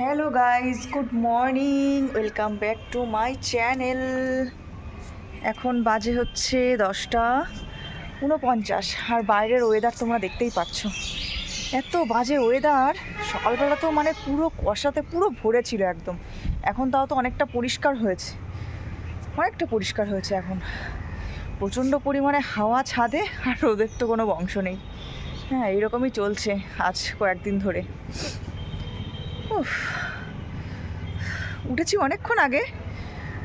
Hello guys good morning welcome back to my channel এখন বাজে হচ্ছে দশটা উনপঞ্চাশ আর বাইরের ওয়েদার তোমরা দেখতেই পাচ্ছ। এত বাজে ওয়েদার সকালবেলা তো মানে পুরো কষাতে পুরো ভরে ছিল একদম। এখন তাও তো অনেকটা পরিষ্কার হয়েছে। অনেকটা পরিষ্কার হয়েছে এখন। প্রচণ্ড পরিমাণে হাওয়া ছাদে, আর রোদের তো কোনো বংশ নেই। হ্যাঁ এইরকমই চলছে আজ কয়েকদিন ধরে। উফ। উঠেছি অনেকক্ষণ আগে।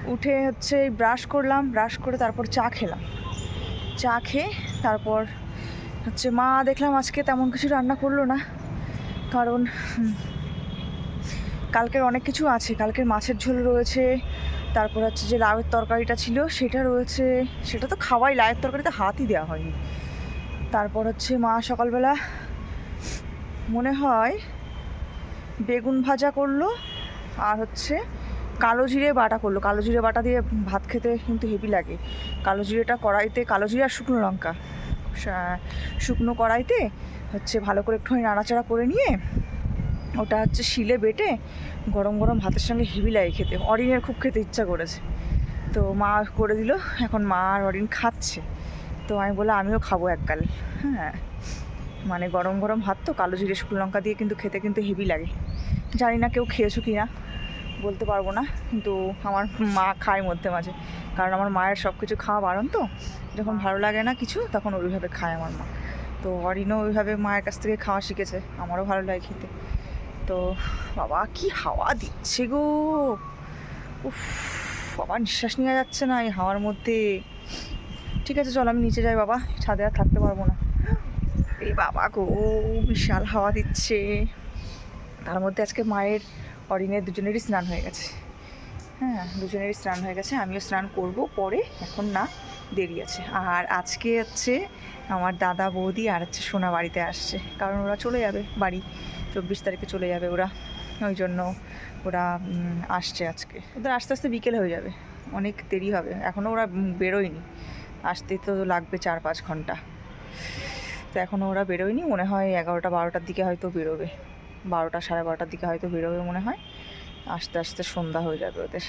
উঠে হচ্ছে ব্রাশ করলাম ব্রাশ করে তারপর চা খেলাম। চা খেয়ে তারপর হচ্ছে মা দেখলাম আজকে তেমন কিছু রান্না করল না। কারণ কালকের অনেক কিছু আছে। কালকের মাছের ঝোল রয়েছে, তারপর হচ্ছে যে লাউয়ের তরকারিটা ছিল সেটা রয়েছে। সেটা তো খাওয়াই, লাউয়ের তরকারিতে হাতই দেওয়া হয়নি। তারপর হচ্ছে মা সকালবেলা, মনে হয় বেগুন ভাজা করল, আর হচ্ছে কালো জিরে বাটা করল। কালো জিরে বাটা দিয়ে ভাত খেতে কিন্তু হেভি লাগে। কালো জিরেটা কড়াইতে, কালো জিরে আর শুকনো লঙ্কা। শুকনো কড়াইতে হচ্ছে ভালো করে একটুখানি নাড়াচাড়া করে নিয়ে ওটা হচ্ছে শিলে বেটে গরম গরম ভাতের সঙ্গে হেভি লাগে খেতে। অরিনের খুব খেতে ইচ্ছা করেছে। তো মা করে দিল, এখন মা আর অরিন খাচ্ছে। তো আমি বললাম, আমিও খাব এককাল। হ্যাঁ। মানে গরম গরম ভাত তো, কালো জিরে শুকনো লঙ্কা দিয়ে কিন্তু খেতে কিন্তু হেভি লাগে। জানি না কেউ খেয়েছো কি না বলতে পারব না, কিন্তু আমার মা খায় মধ্যে মাঝে। কারণ আমার মায়ের সব কিছু খাওয়া বারণ তো, যখন ভালো লাগে না কিছু, তখন ওইভাবে খায় আমার মা। তো অরিনও ওইভাবে মায়ের কাছ থেকে খাওয়া শিখেছে, আমারও ভালো লাগে খেতে। তো বাবা, কি হাওয়া দিচ্ছে গো! উফ, বাবা, নিঃশ্বাস নেওয়া যাচ্ছে না এই হাওয়ার মধ্যে। ঠিক আছে, চল আমি নিচে যাই বাবা, ছাদে আর থাকতে পারব না। এই বাবা গো, বিশাল হাওয়া দিচ্ছে। তার মধ্যে আজকে মায়ের অরিনের দুজনেরই স্নান হয়ে গেছে। হ্যাঁ দুজনেরই স্নান হয়ে গেছে, আমিও স্নান করব, পরে এখন না, দেরি আছে। আর আজকে হচ্ছে আমার দাদা, বৌদি আর হচ্ছে সোনা বাড়িতে আসছে, কারণ ওরা চলে যাবে বাড়ি। চব্বিশ তারিখে চলে যাবে ওরা, ওই জন্য ওরা আসছে আজকে। ওদের আস্তে আস্তে বিকেল হয়ে যাবে, অনেক দেরি হবে এখনও ওরা বেরোয়নি। আসতে তো লাগবে চার পাঁচ ঘণ্টা। তো এখনও ওরা বেরোয়নি। মনে হয় এগারোটা বারোটার দিকে হয়তো বেরোবে। বারোটা সাড়ে বারোটার দিকে হয়তো বেরোবে মনে হয়। আস্তে আস্তে সন্ধ্যা হয়ে যাবে ওদের।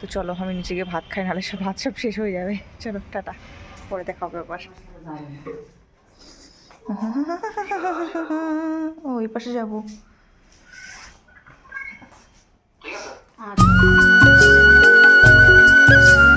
তো চলো, আমি নিচে গিয়ে ভাত খাই, নাহলে সব ভাত সব শেষ হয়ে যাবে। চলো, টাটা। পরে দেখা হবে আবার। ওই পাশে যাব। এখন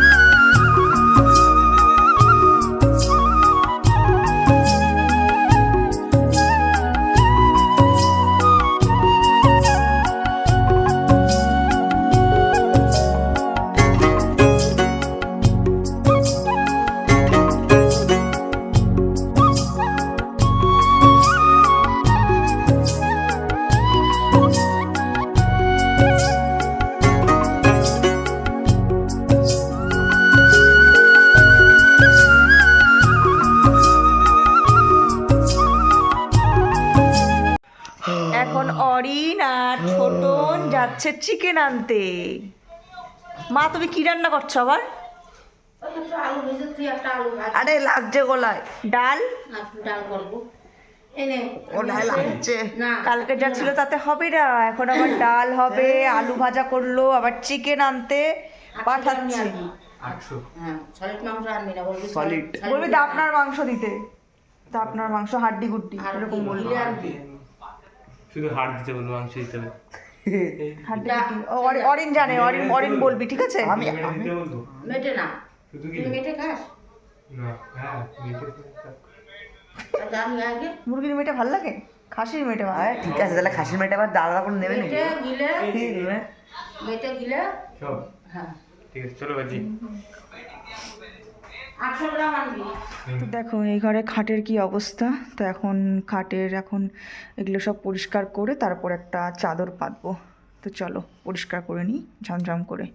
চিকেন আনতে। মা তুমি কি রান্না করছ আবার? আরে লাগছে গলায়। ডাল? ডাল করব এনে ও লাগছে। কালকে যা ছিল তাতে হবে না। এখন আবার ডাল হবে আলু ভাজা করল আবার চিকেন আনতে। পাঠাচ্ছি। হ্যাঁ বলবি. আপনার মাংস দিতে। আপনার মাংস হাড্ডি গুড্ডি। এরকম বলবি শুধু হাড় দিতে বলব মাংস দিতে হবে। অরিন জানে অরিন অরিন বলবি। ঠিক আছে? আমি মেটে না। তুই মেটে খাস? না হ্যাঁ আগে মুরগির মেটে ভালো লাগে? খাসির মেটে ভালো লাগে। ঠিক আছে তাহলে খাসির মেয়েটা আবার দাদা করে নেবে নাকি? মেটে গিলে মেটে গিলে সব হ্যাঁ। ঠিক আছে চলো বাজি। তো দেখো এই ঘরে খাটের কি অবস্থা? তো এখন খাটের এখন এগুলো সব পরিষ্কার করে তারপর একটা চাদর পাতবো। তো চলো পরিষ্কার করে নিই ঝমঝম করে।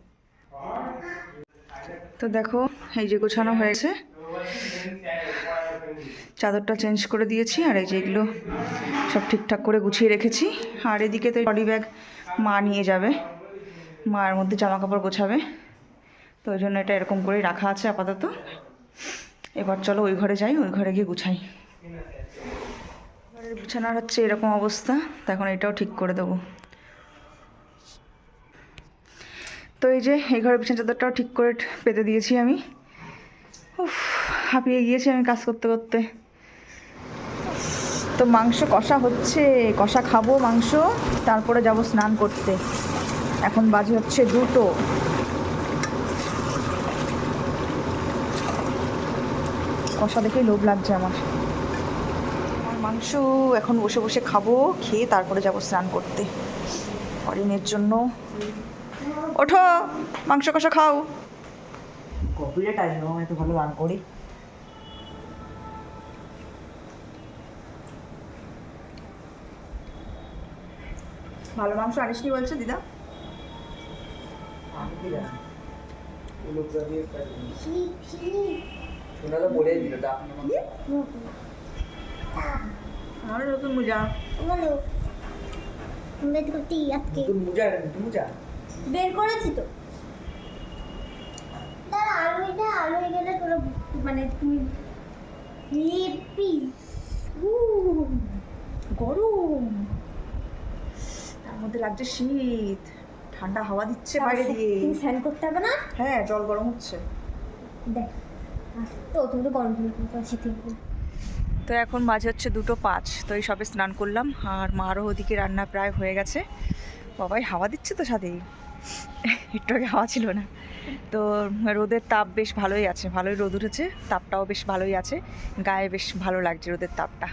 তো দেখো এই যে গোছানো হয়েছে। চাদরটা চেঞ্জ করে দিয়েছি আর এই যে এগুলো সব ঠিকঠাক করে গুছিয়ে রেখেছি। আর এদিকে তো টলি ব্যাগ মা নিয়ে যাবে। মায়ের মধ্যে জামা কাপড় গোছাবে। তো ওই জন্য এটা এরকম করেই রাখা আছে আপাতত। এবার চলো ওই ঘরে যাই, ওই ঘরে গিয়ে গুছাই। ঘরের বিছানার হচ্ছে এরকম অবস্থা, তো এখন এটাও ঠিক করে দেবো। তো এই যে, এই ঘরের বিছানা চাদরটাও ঠিক করে পেতে দিয়েছি আমি। উফ, হাঁপিয়ে গিয়েছি আমি কাজ করতে করতে। তো মাংস কষা হচ্ছে, কষা খাব মাংস, তারপরে যাব স্নান করতে। এখন বাজে হচ্ছে দুটো। কষা দেখেই লোভ লাগছে আমার। আমার মাংস এখন বসে বসে খাব খেয়ে তারপরে যাব স্নান করতে। অরিনের জন্য। ওঠো মাংস কষা খাও। কপিটা আসবে আমি এত ভালো গান করি। ভালো মাংস আনিসনি বলছে দিদা? আমি কি জানি? তো বলে দিল তা আপনি নতুন মোজা। বলো। বের করতে আজকে। নতুন মুজা নতুন মুজা। বের করেছি তো। তার আলু এটা আলু গেলে তোরা মানে তুমি হেপি গরম। তার মধ্যে লাগছে শীত। ঠান্ডা হাওয়া দিচ্ছে বাইরে দিয়ে। স্নান করতে হবে না? হ্যাঁ জল গরম হচ্ছে। দেখ। তো এখন মাঝে হচ্ছে দুটো পাঁচ, তো এই সবে স্নান করলাম, আর মারও ওদিকে রান্না প্রায় হয়ে গেছে। বাবাই হাওয়া দিচ্ছে তো সাথেই একটু আগে হাওয়া ছিল না। তো রোদের তাপ বেশ ভালোই আছে, ভালোই রোদ উঠেছে, তাপটাও বেশ ভালোই আছে, গায়ে বেশ ভালো লাগছে রোদের তাপটা।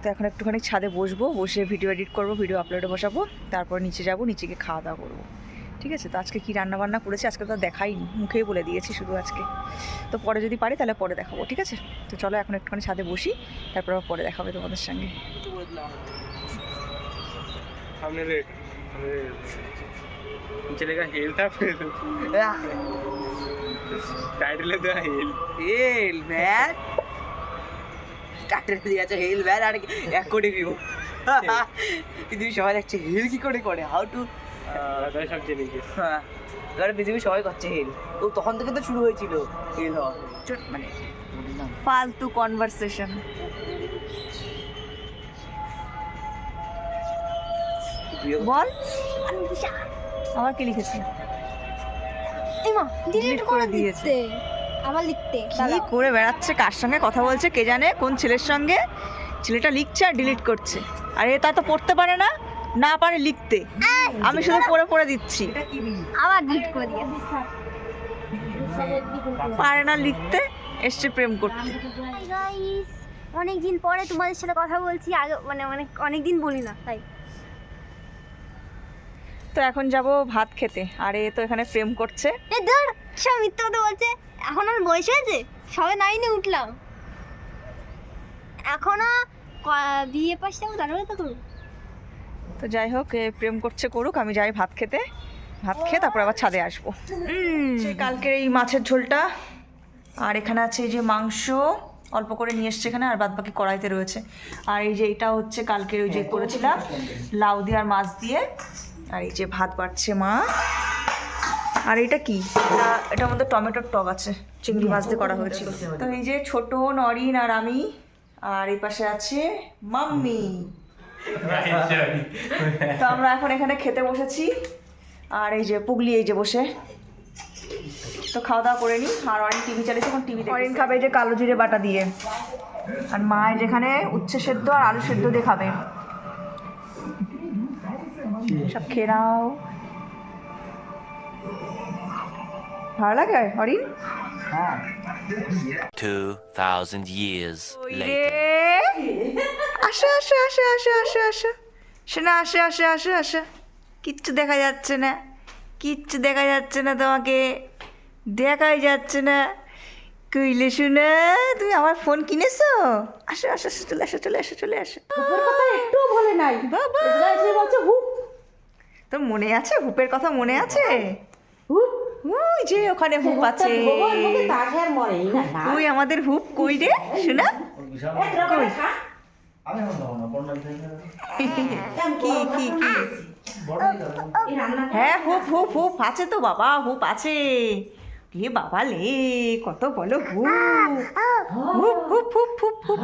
তো এখন একটুখানি ছাদে বসবো, বসে ভিডিও এডিট করব ভিডিও আপলোডে বসাবো, তারপর নিচে যাব, নিচে গিয়ে খাওয়া দাওয়া করব। ঠিক আছে তো আজকে কী রান্না বান্না করেছি আজকে তো আর দেখাইনি মুখেই বলে দিয়েছি শুধু আজকে তো পরে যদি পারি তাহলে পরে দেখাবো ঠিক আছে তো চলো এখন একটুখানি ছাদে বসি তারপর আবার পরে দেখাবে তোমাদের সঙ্গে सामने ले सामने चलेगा हेल था फिर टाइटल है हेल হেল ম্যান স্টার্টার দিয়ে আছে হেল ম্যান আর এক কোটি ভিউ পৃথিবীর সবাই দেখছে হেল কি করে করে হাউ টু दादा सब चलेंगे হ্যাঁ। এবারে পৃথিবীর সবাই করছে হেল। ও তখন থেকে তো শুরু হয়েছিল হেল হওয়া। মানে ফালতু কনভারসেশন বল। আবার কি লিখেছি? এমা ডিলিট করে দিয়েছে। আবার লিখতে কি করে বেড়াচ্ছে কার সঙ্গে কথা বলছে কে জানে কোন ছেলের সঙ্গে। ছেলেটা লিখছে আর ডিলিট করছে। আর এটা তো পড়তে পারে না। না পারে লিখতে। আমি শুধু পড়ে পড়ে দিচ্ছি। আবার করে পারে না লিখতে এসছে প্রেম করতে। অনেক দিন পরে তোমাদের সাথে কথা বলছি আগে মানে অনেক অনেক দিন বলি না তাই। তো এখন যাব ভাত খেতে। আর এ তো এখানে প্রেম করছে। এ ধর সব মিথ্যা কথা বলছে। এখন আমার বয়স হয়েছে? সবে নাইনে উঠলাম। এখনও বিয়ে পাশ যাব তারপরে তো করব তো যাই হোক এ প্রেম করছে করুক আমি যাই ভাত খেতে। ভাত খেয়ে তারপর আবার ছাদে আসব। কালকের এই মাছের ঝোলটা। আর এখানে আছে এই যে মাংস অল্প করে নিয়ে এসছে এখানে আর বাদ বাকি কড়াইতে রয়েছে। আর এই যে এটা হচ্ছে কালকের ওই যে করেছিলাম লাউ দিয়ে আর মাছ দিয়ে। আর এই যে ভাত বাড়ছে মা। আর এটা কি? এটা এটার মধ্যে টমেটোর টক আছে চিংড়ি মাছ দিয়ে করা হয়েছিল তো এই যে ছোট নরিন আর আমি আর এই পাশে আছে মাম্মি। তো আমরা এখন এখানে খেতে বসেছি। আর এই যে পুগলি এই যে বসে। তো খাওয়া দাওয়া করে নিই আর অরিন টিভি চালিয়েছে এখন টিভি অরিন খাবে এই যে কালো জিরে বাটা দিয়ে। আর মা যেখানে উচ্ছে সেদ্ধ আর আলু সেদ্ধ দিয়ে খাবে। সব খেয়ে নাও। ভালো লাগে অরিন? হ্যাঁ 2,000 years later. আসো আসো আসো আসো আসো আসো। শোনা আসো আসো আসো আসো। কিচ্ছু দেখা যাচ্ছে না। কিচ্ছু দেখা যাচ্ছে না তোমাকে। দেখাই যাচ্ছে না। কইলে শুনে তুমি আমার ফোন কিনেছো? আসো আসো আসো চলে আসো চলে আসো চলে আসো। একটু বলে নাই। বাবা। বলছে তোর মনে আছে? হুপের কথা মনে আছে? ওই যে ওখানে হুপ আছে। ওই আমাদের হুপ কই রে? শোনা। কই? আমি এখন খাব না কোনটা কি কি কি? হ্যাঁ হুপ হুপ হুপ আছে তো বাবা হুপ আছে। লে বাবা লে কত বলো হুপ। হুপ হুপ হুপ হুপ হুপ।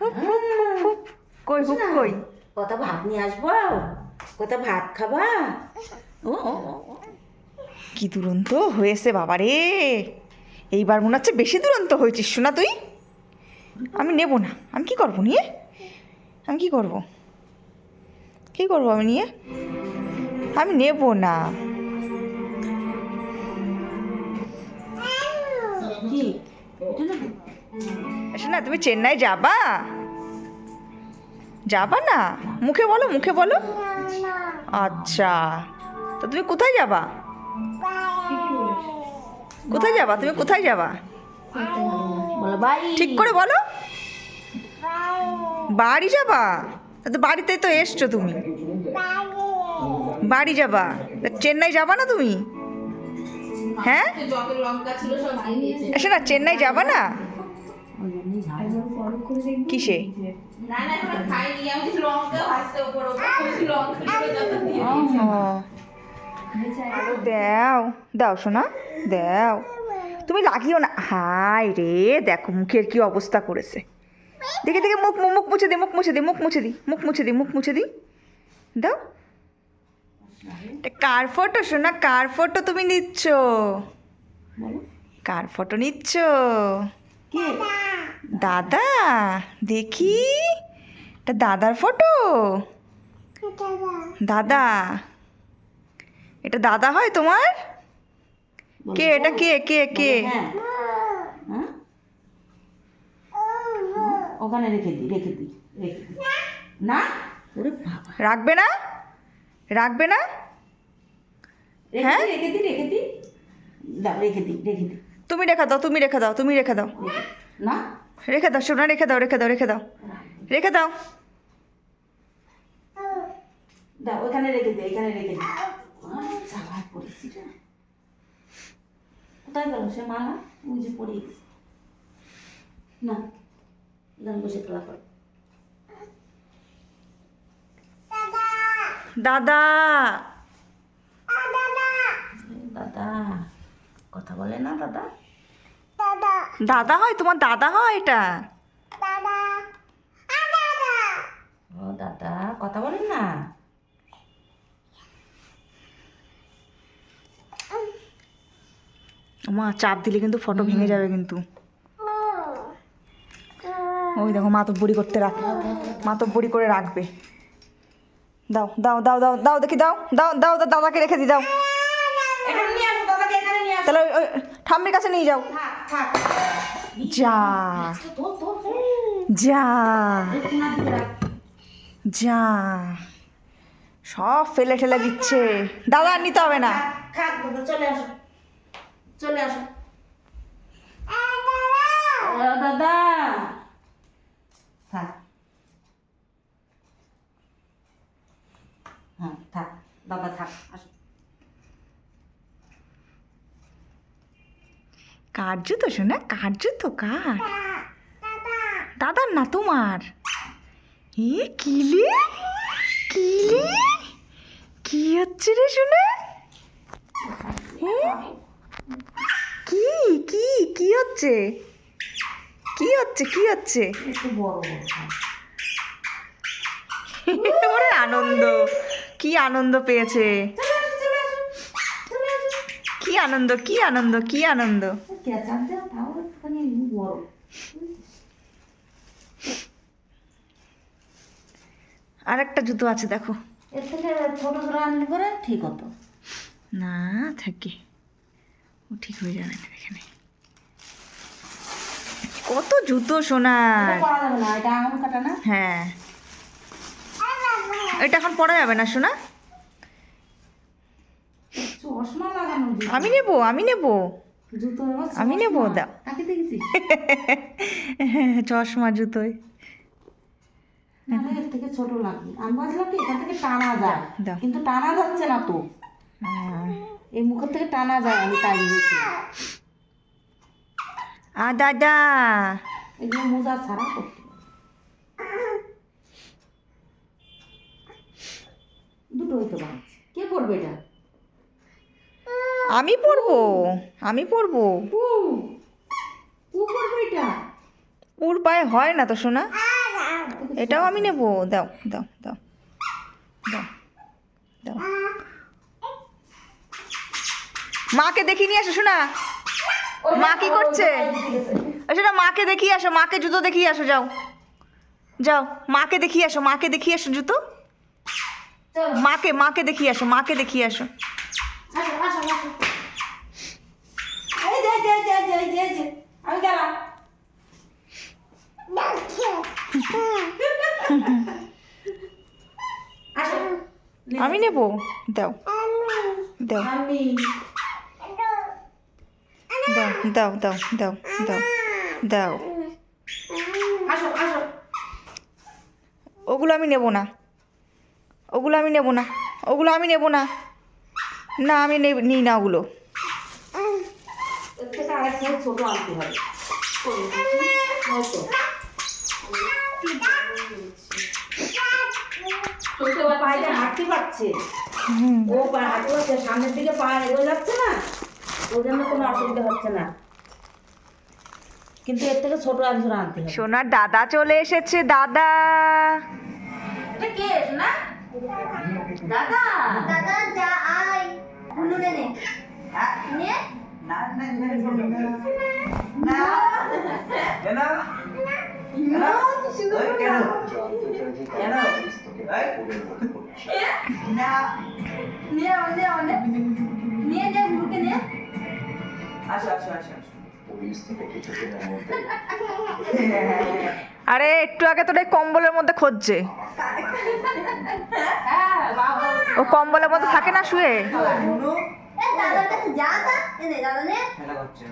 হুপ হুপ হুপ কই হুপ কই? কত ভাত নিয়ে আসব? কত ভাত খাবা? ও। কি দুরন্ত হয়েছে বাবা রে এইবার মনে হচ্ছে বেশি দুরন্ত হয়েছিস শোনা তুই। আমি নেব না। আমি কি করব নিয়ে? আমি কি করব? কি করব আমি নিয়ে? আমি নেব না। এটা শোনা তুমি চেন্নাই যাবা? যাবা না? মুখে বলো মুখে বলো। আচ্ছা। তো তুমি কোথায় যাবা? কোথায় যাবা? তুমি কোথায় যাবা? ঠিক করে বলো। বাড়ি যাবা? তা তো বাড়িতেই তো এসছো তুমি। বাড়ি যাবা? চেন্নাই যাবা না তুমি? হ্যাঁ? এসে না, চেন্নাই যাবা না? কিসে? দাও দাও শোনা দাও। তুমি লাগিও না। হাই রে, দেখো মুখের কি অবস্থা করেছে। দেখে দেখে মুখ মুখ মুখ মুছে দি মুখ মুছে দি মুখ মুছে দি মুখ মুছে দি মুখ মুছে দি। দাও। এটা কার ফটো শোনা কার ফটো তুমি নিচ্ছ? কার ফটো নিচ্ছ? দাদা দেখি। এটা দাদার ফটো দাদা। এটা দাদা হয় তোমার? কে? এটা কে? কে? কে হ্যাঁ হ্যাঁ? ওখানে রেখে দিই রেখে দিই রেখে দিই। না? ওরে বাবা রাখবে না? রাখবে না? হ্যাঁ? রেখে দিই রেখে দিই। দাও রেখে দিই রেখে দিই। তুমি রেখে দাও তুমি রেখে দাও তুমি রেখে দাও। না? রেখে দাও সোনা রেখে দাও রেখে দাও রেখে দাও। রেখে দাও। দাও ওখানে রেখে দিই এখানে রেখে দিই। পড়েছি কোথায় গেল সে মালা? ওই যে পড়ে না। এখানে বসে খেলা কর। দাদা। দাদা। কথা বলে না দাদা। দাদা। হয়? তোমার দাদা হয় এটা? ও দাদা কথা বলেন না? মা চাপ দিলে কিন্তু ফটো ভেঙে যাবে কিন্তু। ওই দেখো মাতব্বরি করতে রাখে মাতব্বরি করে রাখবে। দাও দাও দাও দাও দাও দেখি দাও দাও দাও দাও দাদাকে রেখে দি দাও। তাহলে ওই- ঠাম্মির কাছে নিয়ে যাও। যা। যা। যা। সব ফেলে ঠেলে দিচ্ছে। দাদা আর নিতে হবে না। চলে আসো। চলে আসো। দাদা থাক হ্যাঁ থাক দাদা থাক আসো। কার জুতো শোনা কার? জুতো কার দাদার না তোমার? এ কিলে কিলে কি হচ্ছে রে শোনা? কি কি কি হচ্ছে? কি হচ্ছে কি হচ্ছে? একটু বড় বড় থাক। ওরে আনন্দ। কি আনন্দ পেয়েছে? কি আনন্দ কি আনন্দ কি আনন্দ? আর একটা জুতো আছে দেখো। ঠিক হতো না থাকে। ও ঠিক হয়ে যাবে না এখানে। কত জুতো সোনার এটা পরা যাবে না এটা আঙুল কাটা না? হ্যাঁ। এটা এখন পরা যাবে না জুতো। আমি নেব আমি নেব। আমি নেব, দেখেছি? চশমা জুতোয়। এর থেকে ছোট লাগবে। আমি ভাবছিলাম কি এখান থেকে টানা যায়। দাও। কিন্তু টানা যাচ্ছে না তো। এই মুখের থেকে টানা যায় আমি তাই ভেবেছি। আ দাদা। এগুলো মোজা ছাড়া করতে দুটো হইতে পারে। কে পড়বে এটা? আমি পরবো আমি পড়বে। ওর পায়ে হয় না তো সোনা। এটাও আমি নেব। দাও দাও দাও। দাও দাও। মাকে দেখিয়ে নিয়ে আসো শোনা মা কি করছে? শোনা মাকে দেখিয়ে আসো মাকে জুতো দেখিয়ে আসো যাও। যাও মাকে দেখিয়ে আসো মাকে দেখিয়ে আসো জুতো। মাকে মাকে দেখিয়ে আসো মাকে দেখিয়ে আসো। আমি নেব দাও। দাও। দাও দাও দাও দাও দাও ওগুলো আমি নেব না। ওগুলো আমি নেব না ওগুলো আমি নেব না। না আমি নিই না ওগুলো। এর থেকে আরেক সাইজ ছোট আনতে হবে। হয়তো ছোট পায়েটা হাঁটতে পারছে ও হাঁটতে পারছে সামনের দিকে পা এগোয় যাচ্ছে না ওই জন্য কোনো অসুবিধা হচ্ছে না কিন্তু এর থেকে ছোট আনতে সোনার দাদা চলে এসেছে দাদা। এটা কে না দাদা দাদা যা আয় হুলু নে নে নে নে নে নে। নিয়ে নে হুলুকে নে। আসো আসো আসো আসো। আরে একটু আগে তো এই কম্বলের মধ্যে খুঁজছে। হ্যাঁ ও কম্বলের মধ্যে থাকে না শুয়ে? এ দাদার কাছে যা তা। এ নে দাদা নে খেলা করছে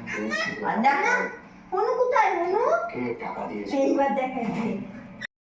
কোথায়